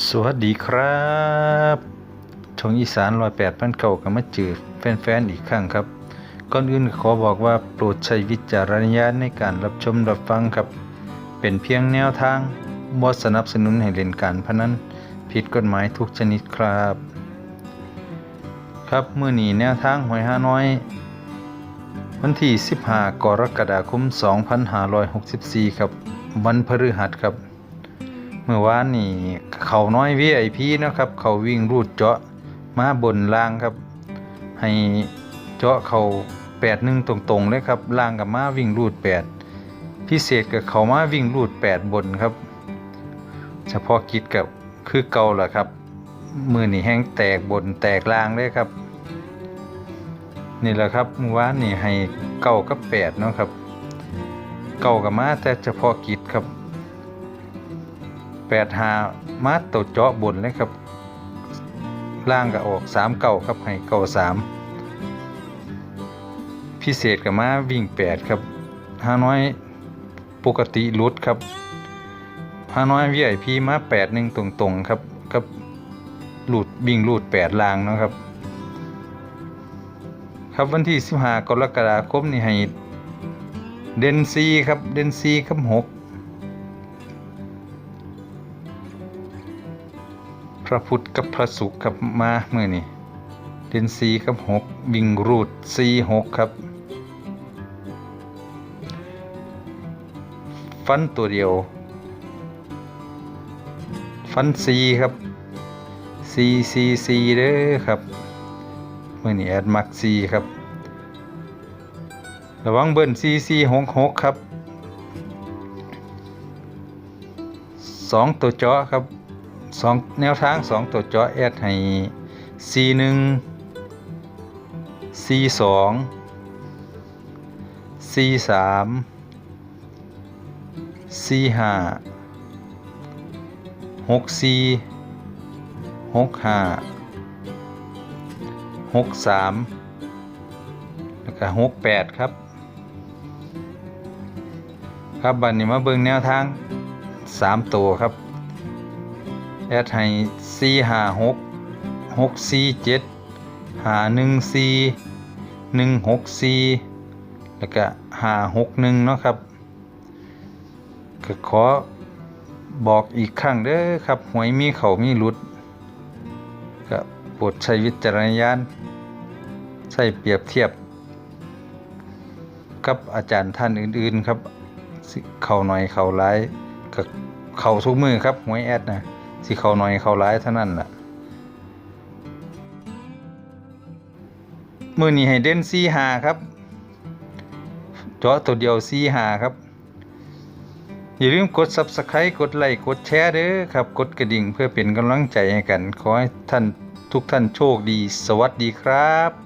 สวัสดีครับช่องอีสานรอยแปดพันเก่ากับมาเจอแฟนๆอีกครั้งครับ ก่อนอื่นขอบอกว่าโปรดใช้วิจารณญาณในการรับชมรับฟังครับ เป็นเพียงแนวทางบ่สนับสนุนให้เล่นการพนันผิดกฎหมายทุกชนิดครับ ครับเมื้อนี้แนวทางหวยห้าน้อย วันที่ 15 กรกฎาคม 2564 ครับ วันพฤหัสครับ เมื่อวานนี่เขาน้อย VIP นะครับ เขาวิ่งรูดเจาะมาบนล่างครับ ให้เจาะเขา8 1ตรงๆเลยครับล่างกับมาวิ่งรูด8พิเศษกับเขามาวิ่งรูด8บนครับ เฉพาะกิจกับคือเก่าล่ะครับ มือนี่แห้งแตกบนแตกล่างเลยครับ นี่แหละครับเมื่อวานนี่ให้เก้ากับแปดเนาะครับ เก้ากับมาแต่เฉพาะกิจครับ แปดหามาตัวเจาะบนเลยครับ ล่างก็ออกสามเก้าครับให้เก้าสามพิเศษกับมาวิ่งแปดครับห้าน้อยปกติรุดครับห้าน้อยวีไอพีมาแปดหนึ่งตรงๆครับกับหลุดวิ่งหลุดแปดลางนะครับ ครับวันที่15กรกฎาคมนี่ให้เดนซีครับเดนซีครับหก ระพุทธกับพระศุกร์ครับมาเมื่อนี่เดนซีครับหกวิ่งรูดซีหกครับ ฟันตัวเดียว ฟันซีครับซีซีซีเด้อครับเมื่อนี้แอดมักซีครับระวังเบิ้ลซีซีหกหกครับสองตัวจาะครับ สองแนวทางสองตัวจาะแอดให้ซีหนึ่งซีสองซีสามซีห้าหกซีหกห้าหกสามแล้วก็หกแปดครับ ครับบัดนี้มาเบิ่งแนวทางสามตัวครับ อดให้สี่ห้าหกหกสี่เจ็ดห้าหนึ่งสี่หนึ่งหกสี่แล้วก็ห้าหกหนึ่งเนาะครับก็ขอบอกอีกครั้งเด้อครับหวยมีเขามีหลุดก็โปรดใช้วิจารณญาณใช้เปรียบเทียบ กับอาจารย์ท่านอื่นๆครับ เขาหน่อยเขาร้ายกับเขาทุกมือครับหวยแอดนะ สิเขาหน่อยเขาร้ายเท่านั้นล่ะมือนี้ให้เด่นซีหาครับเจาะตัวเดียวซีหาครับ อย่าลืมกด Subscribe กดไลค์กดแชร์เด้อครับ กดกระดิ่งเพื่อเป็นกำลังใจให้กัน ขอให้ท่านทุกท่านโชคดี สวัสดีครับ